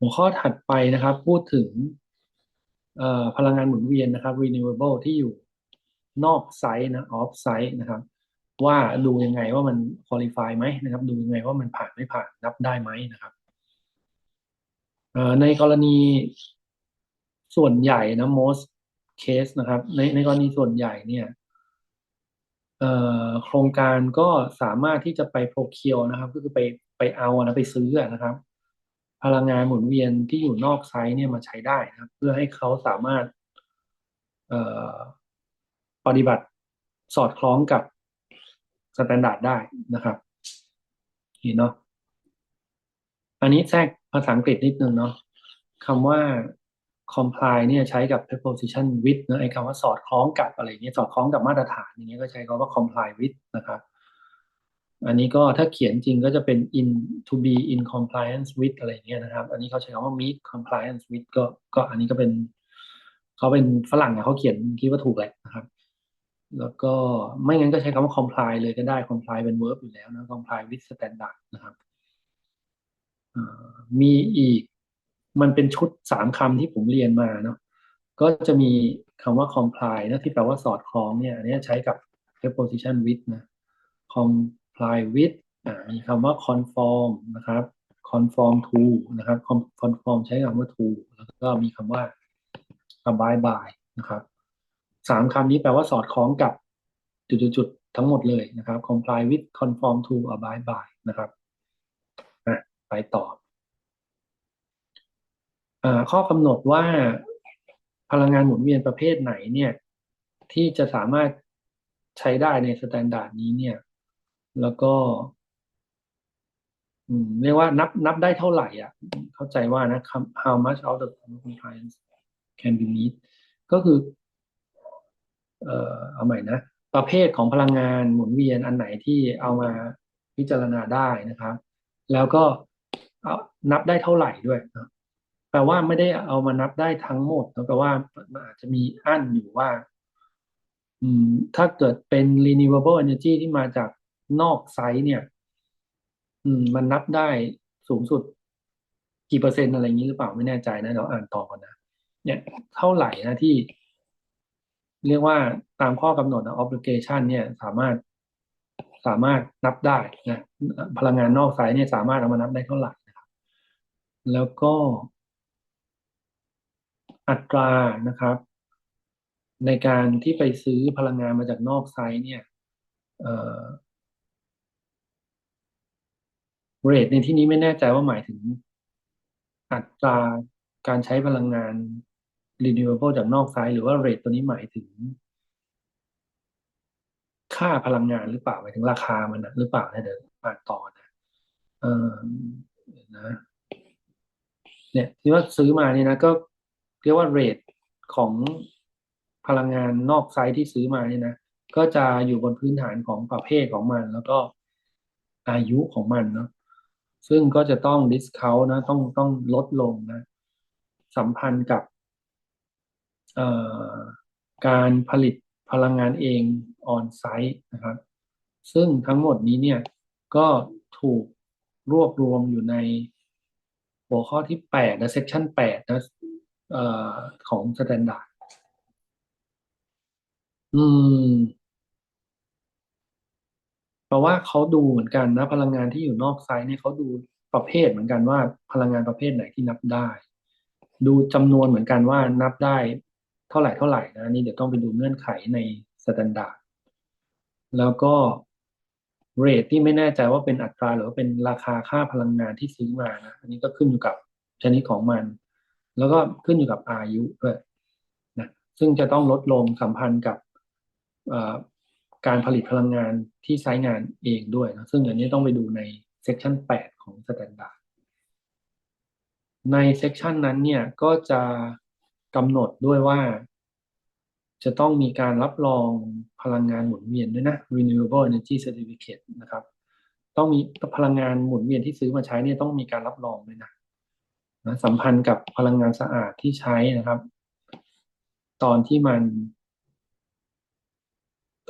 หัวข้อถัดไปนะครับ พูดถึงพลังงานหมุนเวียนนะครับ renewable ที่อยู่นอกไซต์นะ off site นะครับ ว่าดูยังไงว่ามัน qualify ไหมนะครับ ดูยังไงว่ามันผ่านไม่ผ่านนับได้ไหมนะครับในกรณีส่วนใหญ่นะ most case นะครับ ในในกรณีส่วนใหญ่เนี่ยโครงการก็สามารถที่จะไป procure นะครับ ก็คือไปไปเอานะไปซื้อนะครับ พลังงานหมุนเวียนที่อยู่นอกไซต์เนี่ยมาใช้ได้นะครับ เพื่อให้เขาสามารถปฏิบัติสอดคล้องกับสแตนดาร์ดได้นะครับเห็นเนาะอันนี้แทรกภาษาอังกฤษนิดนึงเนาะคำว่า comply เนี่ยใช้กับ preposition with นะไอ้คำว่าสอดคล้องกับอะไรเงี้ยสอดคล้องกับมาตรฐานอย่างเงี้ยก็ใช้คำว่า comply with นะครับ อันนี้ก็ถ้าเขียนจริงก็จะเป็น in to be in compliance with อะไรเงี้ยนะครับ อันนี้เขาใช้คำว่า meet compliance with ก็ก็อันนี้ก็เป็นเขาเป็นฝรั่งเขาเขียนคิดว่าถูกแหละนะครับ แล้วก็ไม่งั้นก็ใช้คำว่า comply เลยก็ได้ comply เป็น verb อยู่แล้วนะ comply with standard นะครับมีอีกมันเป็นชุดสามคำที่ผมเรียนมาเนาะก็จะมีคำว่า comply นะที่แปลว่าสอดคล้องเนี่ยอันนี้ใช้กับ preposition with นะ comply with มีคำว่า conform นะครับ conform to นะครับ conform ใช้คำว่า to แล้วก็มีคำว่า abide by นะครับสามคำนี้แปลว่าสอดคล้องกับจุดๆทั้งหมดเลยนะครับ comply with conform to abide by นะครับไปต่อข้อกำหนดว่าพลังงานหมุนเวียนประเภทไหนเนี่ย ที่จะสามารถใช้ได้ในสแตนดาร์ดนี้เนี่ย แล้วก็เรียกว่านับนับได้เท่าไหร่อะ เข้าใจว่านะ how much of the compliance can be meet ก็คือ เอ่อเอาใหม่นะ ประเภทของพลังงานหมุนเวียนอันไหนที่เอามาพิจารณาได้นะครับ แล้วก็เอานับได้เท่าไหร่ด้วยนะแปลว่าไม่ได้เอามานับได้ทั้งหมดแปลว่ามันอาจจะมีอั้นอยู่ว่า อืม ถ้าเกิดเป็น renewable energy ที่มาจาก นอกไซต์เนี่ย อืม มันนับได้สูงสุด กี่เปอร์เซ็นต์อะไรอย่างนี้หรือเปล่าไม่แน่ใจนะเราอ่านต่อก่อนนะเนี่ยเท่าไหร่นะที่ เรียกว่าตามข้อกำหนดนะ obligation เนี่ย สามารถสามารถนับได้นะพลังงานนอกไซต์เนี่ยสามารถเอามานับได้เท่าไหร่นะครับแล้วก็ อัตรานะครับ ในการที่ไปซื้อพลังงานมาจากนอกไซต์เนี่ย เอ่อ เรทในที่นี้ไม่แน่ใจว่าหมายถึง อัตราการใช้พลังงาน renewable จากนอกไซต์หรือว่าเรทตัวนี้หมายถึง ค่าพลังงานหรือเปล่าหมายถึงราคามันนะหรือเปล่านะเดี๋ยวอ่านต่อนะเออนะเนี่ยที่ว่าซื้อมาเนี่ยนะก็เรียกว่าเรทของพลังงานนอกไซต์ที่ซื้อมาเนี่ยนะก็จะอยู่บนพื้นฐานของประเภทของมัน แล้วก็อายุของมันเนาะ ซึ่งก็จะต้องดิสคาวนะต้องต้องลดลงนะ สัมพันธ์กับการผลิตพลังงานเองออนไซต์นะครับ ซึ่งทั้งหมดนี้เนี่ยก็ถูกรวบรวมอยู่ในหัวข้อที่8นะเซ c ชัน8นะของสแตนดาร์ดอืม ราะว่าเขาดูเหมือนกันนะ พลังงานที่อยู่นอกไซต์เนี่ยเขาดูประเภทเหมือนกันว่าพลังงานประเภทไหนที่นับได้ ดูจำนวนเหมือนกันว่านับได้เท่าไหร่เท่าไหร่นะนี่เดี๋ยวต้องไปดูเงื่อนไขในสแตนดาร์ดแล้วก็เรทที่ไม่แน่ใจว่าเป็นอัตราหรือว่าเป็นราคาค่าพลังงานที่ซื้อมานะอันนี้ก็ขึ้นอยู่กับชนิดของมัน แล้วก็ขึ้นอยู่กับอายุด้วยนะซึ่งจะต้องลดลงสัมพันธ์กับ การผลิตพลังงานที่ใช้งานเองด้วยนะซึ่งอันนี้ต้องไปดูในเซกชัน8 ของสแตนดาร์ดในเซกชันนั้นเนี่ยก็จะกำหนดด้วยว่า จะต้องมีการรับรองพลังงานหมุนเวียนด้วยนะ renewable energy certificate นะครับ ต้องมีพลังงานหมุนเวียนที่ซื้อมาใช้เนี่ยต้องมีการรับรองด้วยนะนะสัมพันธ์กับพลังงานสะอาดที่ใช้นะครับ ตอนที่มัน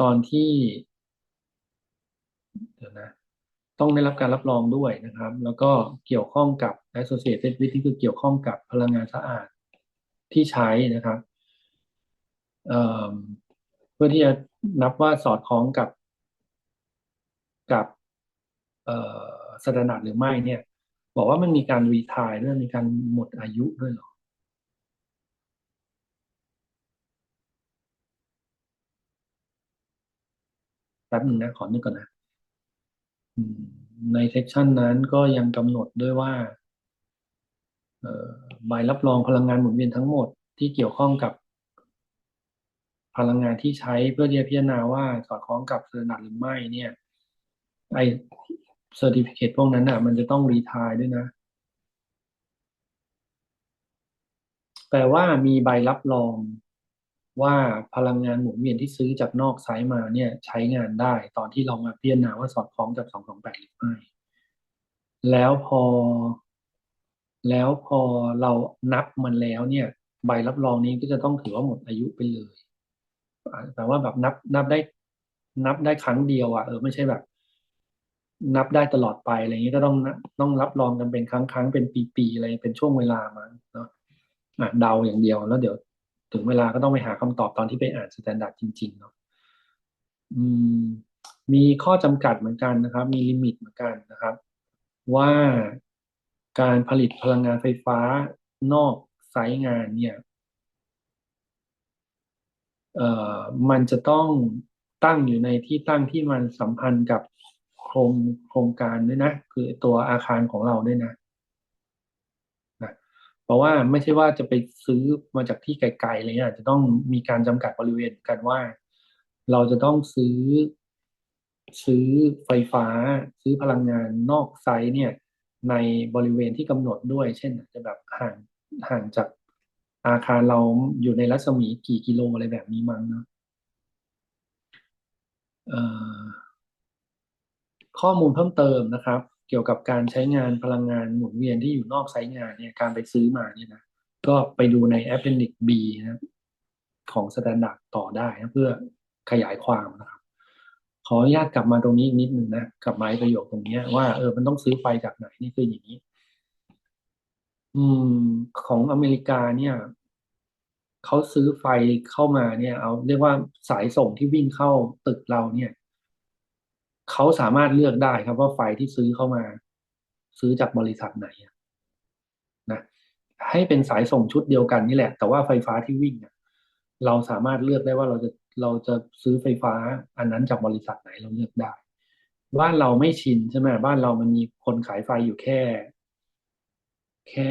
ตอนที่เดี๋ยวนะต้องได้รับการรับรองด้วยนะครับ แล้วก็เกี่ยวข้องกับ associated with ที่คือเกี่ยวข้องกับพลังงานสะอาดที่ใช้นะครับเเพื่อที่จะนับว่าสอดคล้องกับกับสถานะหรือไม่เนี่ย บอกว่ามันมีการรีทายด้วยมีการหมดอายุด้วยหรอแป๊บหนึ่งนะขอนึกก่อนนะในเซกชันนั้นก็ยังกำหนดด้วยว่าใบรับรองพลังงานหมุนเวียนทั้งหมดที่เกี่ยวข้องกับพลังงานที่ใช้เพื่อที่จะพิจารณาว่าสอดคล้องกับสถานะหรือไม่เนี่ยไอเซอร์ติฟิเคตพวกนั้นอะ มันจะต้องรีทายด้วยนะ แปลว่ามีใบรับรอง ว่าพลังงานหมุนเวียนที่ซื้อจากนอกไซต์มาเนี่ยใช้งานได้ตอนที่เรามาพิจารณาว่าสอดคล้องกับ228หรือไม่แล้วพอ แล้วพอเรานับมันแล้วเนี่ย ใบรับรองนี้ก็จะต้องถือว่าหมดอายุไปเลยแปลว่าแบบนับนับได้ นับได้ครั้งเดียวอะเออไม่ใช่แบบ นับได้ตลอดไปอะไรเงี้ยก็ต้องต้องรับรองกันเป็นครั้งครั้งเป็นปีๆอะไรเป็นช่วงเวลามาเนาะเดาอย่างเดียวแล้วเดี๋ยว ถึงเวลาก็ต้องไปหาคำตอบตอนที่ไปอ่านสแตนดาร์ดจริงๆเนาะมีข้อจำกัดเหมือนกันนะครับ มีลิมิตเหมือนกันนะครับ ว่าการผลิตพลังงานไฟฟ้านอกไซต์งานเนี่ยเอ่อมันจะต้องตั้งอยู่ในที่ตั้งที่มันสัมพันธ์กับโครงโครงการด้วยนะ คือตัวอาคารของเราด้วยนะ เพราะว่าไม่ใช่ว่าจะไปซื้อมาจากที่ไกลๆอะไรเงี้ยจะต้องมีการจำกัดบริเวณกันว่า เราจะต้องซื้อ ซื้อไฟฟ้า ซื้อพลังงานนอกไซต์เนี่ย ในบริเวณที่กำหนดด้วย เช่นอาจจะแบบห่างห่างจากอาคารเราอยู่ในรัศมีกี่กิโลอะไรแบบนี้มั้งเนาะข้อมูลเพิ่มเติมนะครับ เกี่ยวกับการใช้งานพลังงานหมุนเวียนที่อยู่นอกไซต์งานเนี่ยการไปซื้อมาเนี่ยนะก็ไปดูใน Appendix B นะของ Standard ต่อได้นะเพื่อขยายความนะครับ ขออนุญาตกลับมาตรงนี้นิดนึงนะกลับมาประโยคตรงนี้ว่าเออมันต้องซื้อไฟจากไหนนี่คืออย่างนี้ อืม ของอเมริกาเนี่ยเขาซื้อไฟเข้ามาเนี่ย เอาเรียกว่าสายส่งที่วิ่งเข้าตึกเราเนี่ย เขาสามารถเลือกได้ครับว่าไฟที่ซื้อเข้ามา ซื้อจากบริษัทไหนนะให้เป็นสายส่งชุดเดียวกันนี่แหละ แต่ว่าไฟฟ้าที่วิ่งเราสามารถเลือกได้ว่าเราจะเราจะซื้อไฟฟ้าอันนั้นจากบริษัทไหนเราเลือกได้ บ้านเราไม่ชินใช่ไหมบ้านเรามันมีคนขายไฟอยู่แค่ แค่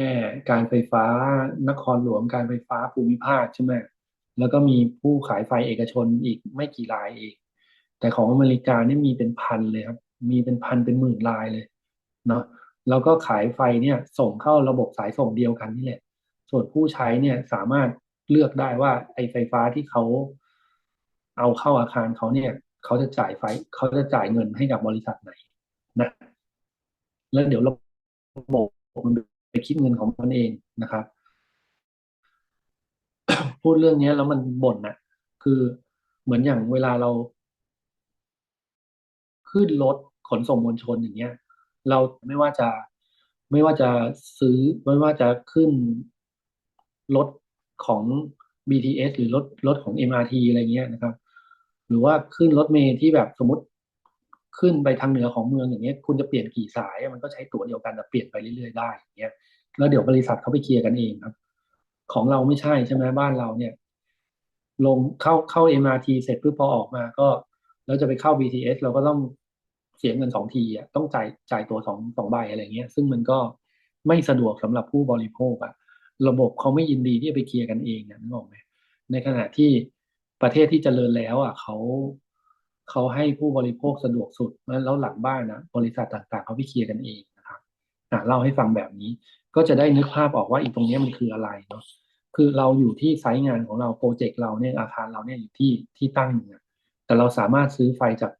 การไฟฟ้านครหลวงการไฟฟ้าภูมิภาคใช่ไหมแล้วก็มีผู้ขายไฟเอกชนอีกไม่กี่รายเอง แต่ของอเมริกาเนี่ยมีเป็นพันเลยครับ มีเป็นพันเป็นหมื่นลายเลยเนาะแล้วก็ขายไฟเนี่ยส่งเข้าระบบสายส่งเดียวกันนี่แหละ ส่วนผู้ใช้เนี่ยสามารถเลือกได้ว่าไอไฟฟ้าที่เขาเอาเข้าอาคารเขาเนี่ยเขาจะจ่ายไฟเขาจะจ่ายเงินให้กับบริษัทไหนนะแล้วเดี๋ยวระบบมันไปคิดเงินของมันเองนะครับ พูดเรื่องนี้แล้วมันบ่นนะคือเหมือนอย่างเวลาเรา ขึ้นรถขนส่งมวลชนอย่างเงี้ย เราไม่ว่าจะไม่ว่าจะซื้อไม่ว่าจะขึ้นรถของ BTS หรือรถรถของ MRT อะไรเงี้ยนะครับ หรือว่าขึ้นรถเมล์ที่แบบสมมติขึ้นไปทางเหนือของเมืองอย่างเงี้ย คุณจะเปลี่ยนกี่สายมันก็ใช้ตั๋วเดียวกันแต่เปลี่ยนไปเรื่อยๆได้อย่างเงี้ยแล้วเดี๋ยวบริษัทเขาไปเคลียร์กันเองครับ ของเราไม่ใช่ใช่ไหมบ้านเราเนี่ย ลงเข้าเข้า MRT เสร็จปุ๊บพอออกมาก็แล้วจะไปเข้า BTS เราก็ต้อง เสียเงินสองทีอะต้องจ่ายจ่ายตัวสองสองใบอะไรเงี้ย ซึ่งมันก็ไม่สะดวกสำหรับผู้บริโภคอะระบบเขาไม่ยินดีที่จะไปเคลียร์กันเองนะนึกออกไหมในขณะที่ประเทศที่เจริญแล้วอะเขาเขาให้ผู้บริโภคสะดวกสุดแล้วหลังบ้านนะบริษัทต่างๆเขาไปเคลียร์กันเองนะครับอะเล่าให้ฟังแบบนี้ ก็จะได้นึกภาพออกว่าอีกตรงนี้มันคืออะไรเนาะคือเราอยู่ที่ไซต์งานของเราโปรเจกต์เราเนี่ยอาคารเราเนี่ยอยู่ที่ที่ตั้งเนี่ยแต่เราสามารถซื้อไฟจาก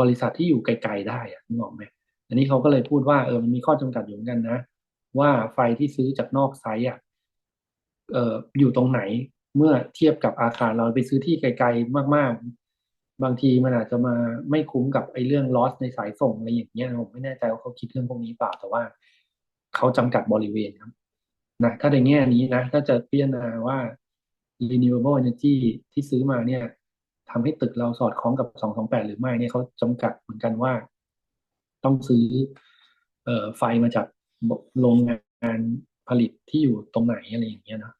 บริษัทที่อยู่ไกลๆได้อะนึกออกไหมอันนี้เขาก็เลยพูดว่าเออมันมีข้อจำกัดอยู่เหมือนกันนะ ว่าไฟที่ซื้อจากนอกไซต์อะเอออยู่ตรงไหนเมื่อเทียบกับอาคารเราไปซื้อที่ไกลๆมากๆ บางทีมันอาจจะมาไม่คุ้มกับไอ้เรื่อง loss ในสายส่งอะไรอย่างเงี้ยผมไม่แน่ใจว่าเขาคิดเรื่องพวกนี้เปล่าแต่ว่าเขาจำกัดบริเวณครับนะถ้าในแง่นี้นะถ้าจะพิจารณาว่า renewable energy ที่ซื้อมาเนี่ย ทำให้ตึกเราสอดคล้องกับ228หรือไม่เนี่ยเขาจำกัดเหมือนกันว่า ต้องซื้อ เอ่อไฟมาจากโรงงานผลิตที่อยู่ตรงไหนอะไรอย่างเงี้ยนะ